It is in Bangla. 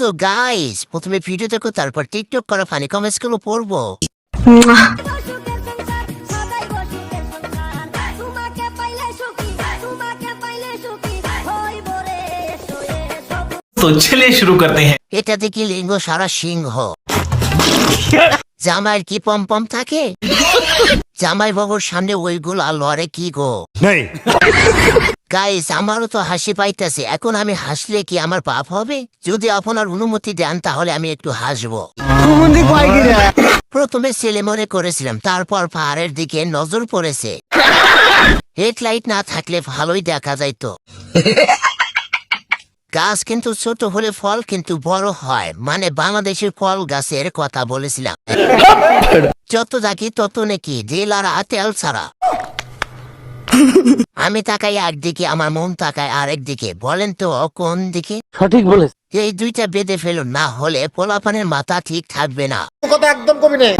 সো গাইস প্রথমে ভিডিও দেখো তারপর টিকটক করা ফানি কমেন্টস পড়ব। তো চলে শুরু করতে হ্যাঁ এটা দেখি লিঙ্গ সারা সিংহ। জামাইয়ের কি পম পম থাকে? জামাই বাবুর সামনে ওইগুলো লড়ে কি গো? नहीं গাইস আমারও তো হাসি পাইতেছে। এখন আমি হাসলে কি আমার পাপ হবে? যদি আপনার অনুমতি দেন তাহলে আমি একটু হাসবো। প্রথমে ছেলে মনে করেছিলাম তারপর পাহাড়ের দিকে নজর পড়েছে। হেডলাইট না থাকলে ভালোই দেখা যাইতো। গাছ কিন্তু ছোট হলে ফল কিন্তু বড় হয়। মানে বাংলাদেশের ফল গাছের কথা বলেছিলাম। যত দেখি তত নাকি জেল আর তেল ছাড়া। আমি তাকাই একদিকে আমার মন তাকায় আরেক দিকে বলেন তো কোন দিকে? সঠিক বলে এই দুইটা বেঁধে ফেলুন না হলে পোলাপানের মাথা ঠিক থাকবে না। কথা একদম কবি নেই।